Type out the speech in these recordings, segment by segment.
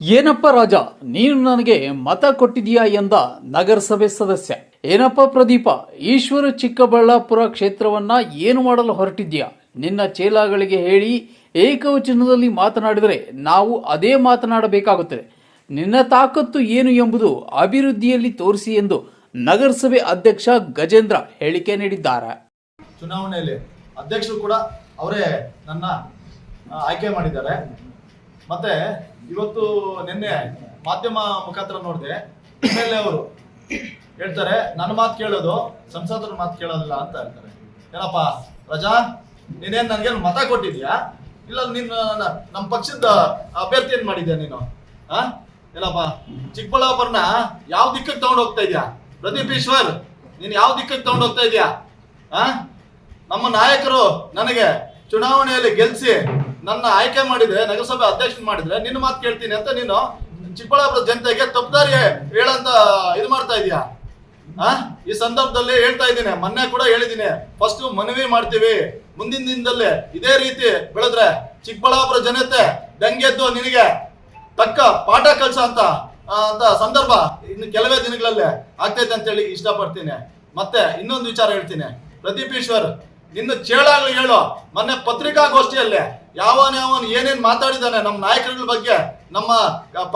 ಏನಪ್ಪ ರಾಜ, ನೀನು ನನಗೆ ಮತ ಕೊಟ್ಟಿದೀಯಾ ಎಂದ ನಗರಸಭೆ ಸದಸ್ಯ. ಏನಪ್ಪ ಪ್ರದೀಪ, ಈಶ್ವರ ಚಿಕ್ಕಬಳ್ಳಾಪುರ ಕ್ಷೇತ್ರವನ್ನ ಏನು ಮಾಡಲು ಹೊರಟಿದ್ಯಾ ನಿನ್ನ ಚೇಲಾಗಳಿಗೆ ಹೇಳಿ ಏಕವಚನದಲ್ಲಿ ಮಾತನಾಡಿದರೆ ನಾವು ಅದೇ ಮಾತನಾಡಬೇಕಾಗುತ್ತದೆ. ನಿನ್ನ ತಾಕತ್ತು ಏನು ಎಂಬುದು ಅಭಿವೃದ್ಧಿಯಲ್ಲಿ ತೋರಿಸಿ ಎಂದು ನಗರಸಭೆ ಅಧ್ಯಕ್ಷ ಗಜೇಂದ್ರ ಹೇಳಿಕೆ ನೀಡಿದ್ದಾರೆ. ಚುನಾವಣೆಯಲ್ಲಿ ಅಧ್ಯಕ್ಷರು ಕೂಡ ಅವರೇ ನನ್ನ ಆಯ್ಕೆ ಮಾಡಿದ್ದಾರೆ. ಮತ್ತೆ ಇವತ್ತು ನಿನ್ನೆ ಮಾಧ್ಯಮ ಮುಖಾಂತರ ನೋಡಿದೆ ಎ ಅವರು ಹೇಳ್ತಾರೆ, ನನ್ನ ಮಾತು ಕೇಳೋದು, ಸಂಸದರ ಮಾತು ಕೇಳೋದಿಲ್ಲ ಅಂತ ಹೇಳ್ತಾರೆ. ಏನಪ್ಪ, ರಜಾ, ನೀನೇನ್ ನನಗೆ ಮತ ಕೊಟ್ಟಿದ್ಯಾ? ಇಲ್ಲ, ನೀನು ನಮ್ಮ ಪಕ್ಷದ ಅಭ್ಯರ್ಥಿ ಏನ್ ಮಾಡಿದ್ಯಾ ನೀನು? ಆ? ಏನಪ್ಪ, ಚಿಕ್ಕಬಳ್ಳಾಪುರನ ಯಾವ ದಿಕ್ಕಕ್ಕೆ ತಗೊಂಡು ಹೋಗ್ತಾ ಇದ್ಯಾ? ಪ್ರದೀಪ್ ಈಶ್ವರ್, ನೀನು ಯಾವ ದಿಕ್ಕಕ್ಕೆ ತಗೊಂಡು ಹೋಗ್ತಾ ಇದ್ಯಾ? ಆ? ನಮ್ಮ ನಾಯಕರು ನನಗೆ ಚುನಾವಣೆಯಲ್ಲಿ ಗೆಲ್ಸಿ ನನ್ನ ಆಯ್ಕೆ ಮಾಡಿದ್ರೆ, ನಗರಸಭೆ ಅಧ್ಯಕ್ಷ ಮಾಡಿದ್ರೆ ನಿನ್ನ ಮಾತು ಕೇಳ್ತೀನಿ ಅಂತ ನೀನು ಚಿಕ್ಕಬಳ್ಳಾಪುರ ಜನತೆಗೆ ತಪ್ಪದಾರಿ ಹೇಳಂತ ಇದು ಮಾಡ್ತಾ ಇದೀಯಾ? ಆ? ಈ ಸಂದರ್ಭದಲ್ಲಿ ಹೇಳ್ತಾ ಇದ್ದೀನಿ, ಮೊನ್ನೆ ಕೂಡ ಹೇಳಿದ್ದೀನಿ. ಫಸ್ಟ್ ಮನವಿ ಮಾಡ್ತೀವಿ. ಮುಂದಿನ ದಿನದಲ್ಲಿ ಇದೇ ರೀತಿ ಬೆಳೆದ್ರೆ ಚಿಕ್ಕಬಳ್ಳಾಪುರ ಜನತೆ ದಂಗೆದ್ದು ನಿನಗೆ. ತಕ್ಕ ಪಾಠ ಕಲ್ಸ ಅಂತ ಅಂತ ಸಂದರ್ಭ ಇನ್ನು ಕೆಲವೇ ದಿನಗಳಲ್ಲೇ ಆಗ್ತೈತೆ ಅಂತ ಹೇಳಿ ಇಷ್ಟಪಡ್ತೀನಿ. ಮತ್ತೆ ಇನ್ನೊಂದು ವಿಚಾರ ಹೇಳ್ತೀನಿ. ಪ್ರದೀಪ್ ಈಶ್ವರ್, ನಿನ್ನ ಚೇಳಾಗ್ಲಿ ಹೇಳು. ಮೊನ್ನೆ ಪತ್ರಿಕಾಗೋಷ್ಠಿಯಲ್ಲಿ ಯಾವನ್ ಯಾವನ್ ಏನೇನ್ ಮಾತಾಡಿದಾನೆ ನಮ್ಮ ನಾಯಕರುಗಳ ಬಗ್ಗೆ, ನಮ್ಮ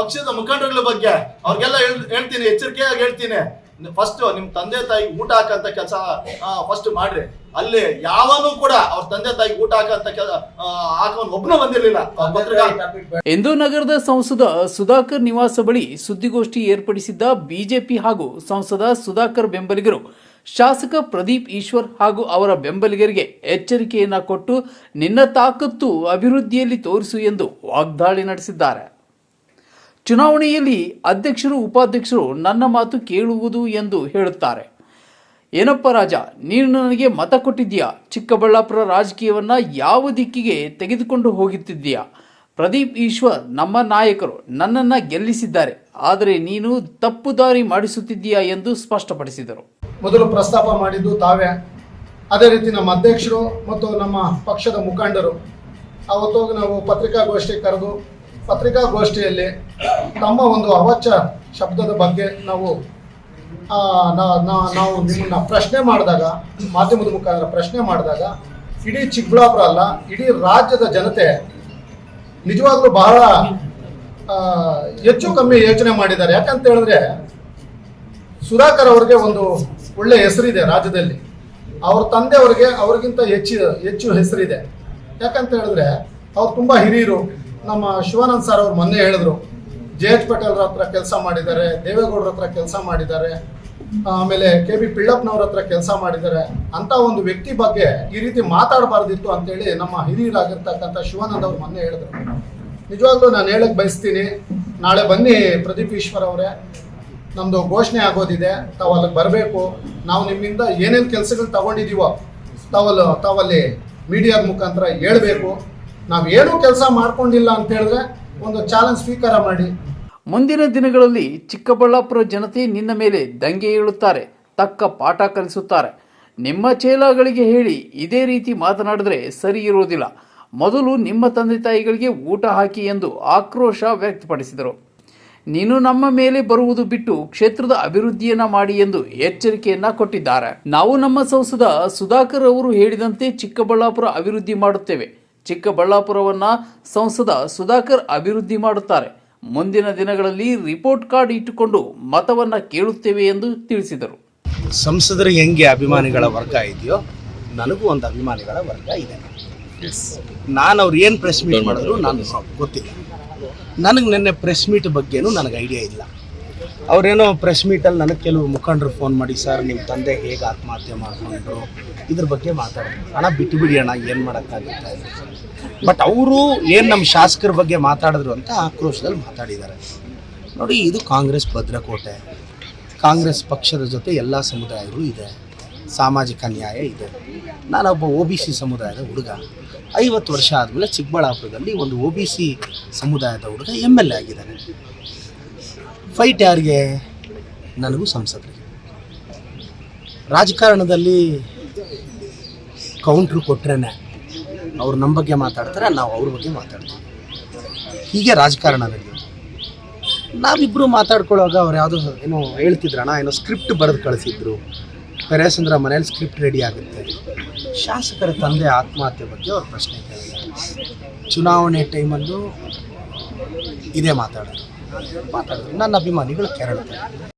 ಪಕ್ಷದ ಮುಖಂಡರುಗಳ ಬಗ್ಗೆ, ಅವ್ರಿಗೆಲ್ಲ ಹೇಳ್ತೀನಿ, ಎಚ್ಚರಿಕೆಯಾಗಿ ಹೇಳ್ತೀನಿ. ಫಸ್ಟ್ ನಿಮ್ ತಂದೆ ತಾಯಿ ಊಟ ಹಾಕಂತ ಕೆಲಸ ಫಸ್ಟ್ ಮಾಡ್ರಿ. ಅಲ್ಲಿ ಯಾವನು ಕೂಡ ಅವ್ರ ತಂದೆ ತಾಯಿ ಊಟ ಹಾಕಂತ ಒಬ್ಬನು ಒಬ್ನು ಬಂದಿರ್ಲಿಲ್ಲ. ಇಂದು ನಗರದ ಸಂಸದ ಸುಧಾಕರ್ ನಿವಾಸ ಬಳಿ ಸುದ್ದಿಗೋಷ್ಠಿ ಏರ್ಪಡಿಸಿದ್ದ ಬಿಜೆಪಿ ಹಾಗೂ ಸಂಸದ ಸುಧಾಕರ್ ಬೆಂಬಲಿಗರು ಶಾಸಕ ಪ್ರದೀಪ್ ಈಶ್ವರ್ ಹಾಗೂ ಅವರ ಬೆಂಬಲಿಗರಿಗೆ ಎಚ್ಚರಿಕೆಯನ್ನ ಕೊಟ್ಟು ನಿನ್ನ ತಾಕತ್ತು ಅಭಿವೃದ್ಧಿಯಲ್ಲಿ ತೋರಿಸು ಎಂದು ವಾಗ್ದಾಳಿ ನಡೆಸಿದ್ದಾರೆ. ಚುನಾವಣೆಯಲ್ಲಿ ಅಧ್ಯಕ್ಷರು, ಉಪಾಧ್ಯಕ್ಷರು ನನ್ನ ಮಾತು ಕೇಳುವುದು ಎಂದು ಹೇಳುತ್ತಾರೆ. ಏನಪ್ಪ ರಾಜ, ನೀನು ನನಗೆ ಮತ ಕೊಟ್ಟಿದ್ದೀಯಾ? ಚಿಕ್ಕಬಳ್ಳಾಪುರ ರಾಜಕೀಯವನ್ನು ಯಾವ ದಿಕ್ಕಿಗೆ ತೆಗೆದುಕೊಂಡು ಹೋಗುತ್ತಿದ್ದೀಯಾ? ಪ್ರದೀಪ್ ಈಶ್ವರ್ ನಮ್ಮ ನಾಯಕರು ನನ್ನನ್ನು ಗೆಲ್ಲಿಸಿದ್ದಾರೆ. ಆದರೆ ನೀನು ತಪ್ಪು ದಾರಿ ಮಾಡಿಸುತ್ತಿದ್ದೀಯಾ ಎಂದು ಸ್ಪಷ್ಟಪಡಿಸಿದರು. ಮೊದಲು ಪ್ರಸ್ತಾಪ ಮಾಡಿದ್ದು ತಾವೇ. ಅದೇ ರೀತಿ ನಮ್ಮ ಅಧ್ಯಕ್ಷರು ಮತ್ತು ನಮ್ಮ ಪಕ್ಷದ ಮುಖಂಡರು. ಅವತ್ತು ನಾವು ಪತ್ರಿಕಾಗೋಷ್ಠಿ ಕರೆದು, ಪತ್ರಿಕಾಗೋಷ್ಠಿಯಲ್ಲಿ ತಮ್ಮ ಒಂದು ಅವಾಚ್ಯ ಶಬ್ದದ ಬಗ್ಗೆ ನಾವು ನಾವು ನಿಮ್ಮನ್ನ ಪ್ರಶ್ನೆ ಮಾಡಿದಾಗ, ಮಾಧ್ಯಮದ ಮುಖಾಂತರ ಪ್ರಶ್ನೆ ಮಾಡಿದಾಗ, ಇಡೀ ಚಿಕ್ಕಬಳ್ಳಾಪುರ ಅಲ್ಲ, ಇಡೀ ರಾಜ್ಯದ ಜನತೆ ನಿಜವಾಗ್ಲೂ ಬಹಳ ಹೆಚ್ಚು ಕಮ್ಮಿ ಯೋಚನೆ ಮಾಡಿದ್ದಾರೆ. ಯಾಕಂತ ಹೇಳಿದ್ರೆ, ಸುಧಾಕರ್ ಅವ್ರಿಗೆ ಒಂದು ಒಳ್ಳೆ ಹೆಸರಿದೆ ರಾಜ್ಯದಲ್ಲಿ. ಅವ್ರ ತಂದೆಯವ್ರಿಗೆ ಅವ್ರಿಗಿಂತ ಹೆಚ್ಚು ಹೆಚ್ಚು ಹೆಸರಿದೆ. ಯಾಕಂತ ಹೇಳಿದ್ರೆ, ಅವ್ರು ತುಂಬ ಹಿರಿಯರು. ನಮ್ಮ ಶಿವಾನಂದ್ ಸರ್ ಅವ್ರು ಮೊನ್ನೆ ಹೇಳಿದ್ರು ಜೆ ಎಚ್ ಪಟೇಲ್ರ ಹತ್ರ ಕೆಲಸ ಮಾಡಿದ್ದಾರೆ, ದೇವೇಗೌಡರ ಹತ್ರ ಕೆಲಸ ಮಾಡಿದ್ದಾರೆ, ಆಮೇಲೆ ಕೆ ಬಿ ಪಿಳ್ಳಪ್ಪನವ್ರ ಹತ್ರ ಕೆಲಸ ಮಾಡಿದ್ದಾರೆ, ಅಂತ ಒಂದು ವ್ಯಕ್ತಿ ಬಗ್ಗೆ ಈ ರೀತಿ ಮಾತಾಡಬಾರ್ದಿತ್ತು ಅಂತೇಳಿ ನಮ್ಮ ಹಿರಿಯರಾಗಿರ್ತಕ್ಕಂಥ ಶಿವಾನಂದ್ ಅವ್ರು ಮೊನ್ನೆ ಹೇಳಿದ್ರು. ನಿಜವಾಗ್ಲೂ ನಾನು ಹೇಳಕ್ ಬಯಸ್ತೀನಿ, ನಾಳೆ ಬನ್ನಿ ಪ್ರದೀಪ್ ಈಶ್ವರ್ ಅವರೇ ನಮ್ಮದು ಘೋಷಣೆ ಆಗೋದಿದೆ, ತಾವು ಅಲ್ಲಿಗೆ ಬರಬೇಕು, ನಾವು ನಿಮ್ಮಿಂದ ಏನೇನು ಕೆಲಸಗಳು ತಗೊಂಡಿದ್ದೀವೋ ತಾವಲ್ಲಿ ತಾವಲ್ಲಿ ಮೀಡಿಯಾದ ಮುಖಾಂತರ ಹೇಳ್ಬೇಕು ನಾವೇನು ಕೆಲಸ ಮಾಡ್ಕೊಂಡಿಲ್ಲ ಅಂತ ಹೇಳಿದ್ರೆ ಒಂದು ಚಾಲೆಂಜ್ ಸ್ವೀಕಾರ ಮಾಡಿ. ಮುಂದಿನ ದಿನಗಳಲ್ಲಿ ಚಿಕ್ಕಬಳ್ಳಾಪುರ ಜನತೆ ನಿನ್ನ ಮೇಲೆ ದಂಗೆ ಏಳುತ್ತಾರೆ, ತಕ್ಕ ಪಾಠ ಕಲಿಸುತ್ತಾರೆ. ನಿಮ್ಮ ಚೇಲಾಗಳಿಗೆ ಹೇಳಿ ಇದೇ ರೀತಿ ಮಾತನಾಡಿದ್ರೆ ಸರಿ ಇರುವುದಿಲ್ಲ. ಮೊದಲು ನಿಮ್ಮ ತಂದೆ ತಾಯಿಗಳಿಗೆ ಊಟ ಹಾಕಿ ಎಂದು ಆಕ್ರೋಶ ವ್ಯಕ್ತಪಡಿಸಿದರು. ನೀನು ನಮ್ಮ ಮೇಲೆ ಬರುವುದು ಬಿಟ್ಟು ಕ್ಷೇತ್ರದ ಅಭಿವೃದ್ಧಿಯನ್ನ ಮಾಡಿ ಎಂದು ಎಚ್ಚರಿಕೆಯನ್ನ ಕೊಟ್ಟಿದ್ದಾರೆ. ನಾವು ನಮ್ಮ ಸಂಸದ ಸುಧಾಕರ್ ಅವರು ಹೇಳಿದಂತೆ ಚಿಕ್ಕಬಳ್ಳಾಪುರ ಅಭಿವೃದ್ಧಿ ಮಾಡುತ್ತೇವೆ. ಚಿಕ್ಕಬಳ್ಳಾಪುರವನ್ನ ಸಂಸದ ಸುಧಾಕರ್ ಅಭಿವೃದ್ಧಿ ಮಾಡುತ್ತಾರೆ. ಮುಂದಿನ ದಿನಗಳಲ್ಲಿ ರಿಪೋರ್ಟ್ ಕಾರ್ಡ್ ಇಟ್ಟುಕೊಂಡು ಮತವನ್ನು ಕೇಳುತ್ತೇವೆ ಎಂದು ತಿಳಿಸಿದರು. ಸಂಸದರಿಗೆ ಹೆಂಗೆ ಅಭಿಮಾನಿಗಳ ವರ್ಗ ಇದೆಯೋ ನನಗೂ ಒಂದು ಅಭಿಮಾನಿಗಳ ವರ್ಗ ಇದೆ. ನಾನು ಅವ್ರು ಏನು ಪ್ರೆಸ್ ಮೀಟ್ ಮಾಡಿದ್ರು ನಾನು ಗೊತ್ತಿಲ್ಲ. ನನಗೆ ನಿನ್ನೆ ಪ್ರೆಸ್ ಮೀಟ್ ಬಗ್ಗೆನೂ ನನಗೆ ಐಡಿಯಾ ಇಲ್ಲ. ಅವರೇನೋ ಪ್ರೆಸ್ ಮೀಟಲ್ಲಿ ನನಗೆ ಕೆಲವು ಮುಖಂಡರು ಫೋನ್ ಮಾಡಿ, ಸರ್ ನಿಮ್ಮ ತಂದೆ ಹೇಗೆ ಆತ್ಮಹತ್ಯೆ ಮಾಡಿಕೊಂಡ್ರು? ಇದ್ರ ಬಗ್ಗೆ ಮಾತಾಡಿದ್ರು ಅಣ್ಣ ಬಿಟ್ಟು ಬಿಡಿ ಅಣ್ಣ, ಏನು ಮಾಡೋಕ್ಕಾಗುತ್ತೆ ಬಟ್ ಅವರು ಏನು ನಮ್ಮ ಶಾಸಕರ ಬಗ್ಗೆ ಮಾತಾಡಿದ್ರು ಅಂತ ಆಕ್ರೋಶದಲ್ಲಿ ಮಾತಾಡಿದ್ದಾರೆ. ನೋಡಿ, ಇದು ಕಾಂಗ್ರೆಸ್ ಭದ್ರಕೋಟೆ. ಕಾಂಗ್ರೆಸ್ ಪಕ್ಷದ ಜೊತೆ ಎಲ್ಲ ಸಮುದಾಯಗಳು ಇದೆ. ಸಾಮಾಜಿಕ ನ್ಯಾಯ ಇದೆ. ನಾನೊಬ್ಬ ಒ ಬಿ ಸಿ ಸಮುದಾಯದ ಹುಡುಗ. ಐವತ್ತು ವರ್ಷ ಆದಮೇಲೆ ಚಿಕ್ಕಬಳ್ಳಾಪುರದಲ್ಲಿ ಒಂದು ಒ ಬಿ ಸಿ ಸಮುದಾಯದ ಹುಡುಗ ಎಂ ಎಲ್ ಎ ಆಗಿದ್ದಾನೆ. ಫೈಟ್ ಯಾರಿಗೆ? ನನಗೂ ಸಂಸದರಿಗೆ ರಾಜಕಾರಣದಲ್ಲಿ ಕೌಂಟ್ರು ಕೊಟ್ರೇ ಅವ್ರು ನಮ್ಮ ಬಗ್ಗೆ ಮಾತಾಡ್ತಾರೆ, ನಾವು ಅವ್ರ ಬಗ್ಗೆ ಮಾತಾಡ್ತೀವಿ. ಹೀಗೆ ರಾಜಕಾರಣ ನಡೆಯೋದು ನಾವಿಬ್ಬರು ಮಾತಾಡ್ಕೊಳ್ಳೋವಾಗ ಅವ್ರು ಯಾವುದೋ ಏನೋ ಹೇಳ್ತಿದ್ರಣ ಏನೋ ಸ್ಕ್ರಿಪ್ಟ್ ಬರೆದು ಕಳಿಸಿದ್ರು. ಪೆರೇಸಂದ್ರ ಮನೇಲಿ ಸ್ಕ್ರಿಪ್ಟ್ ರೆಡಿ ಆಗುತ್ತೆ. ಶಾಸಕರ ತಂದೆ ಆತ್ಮಹತ್ಯೆ ಬಗ್ಗೆ ಅವ್ರ ಪ್ರಶ್ನೆ ಕೇಳಿದ್ದಾರೆ. ಚುನಾವಣೆ ಟೈಮಲ್ಲೂ ಇದೇ ಮಾತಾಡೋದು. ಮಾತಾಡಿದ್ರು ನನ್ನ ಅಭಿಮಾನಿಗಳು ಕೆರಳ್ತಾರೆ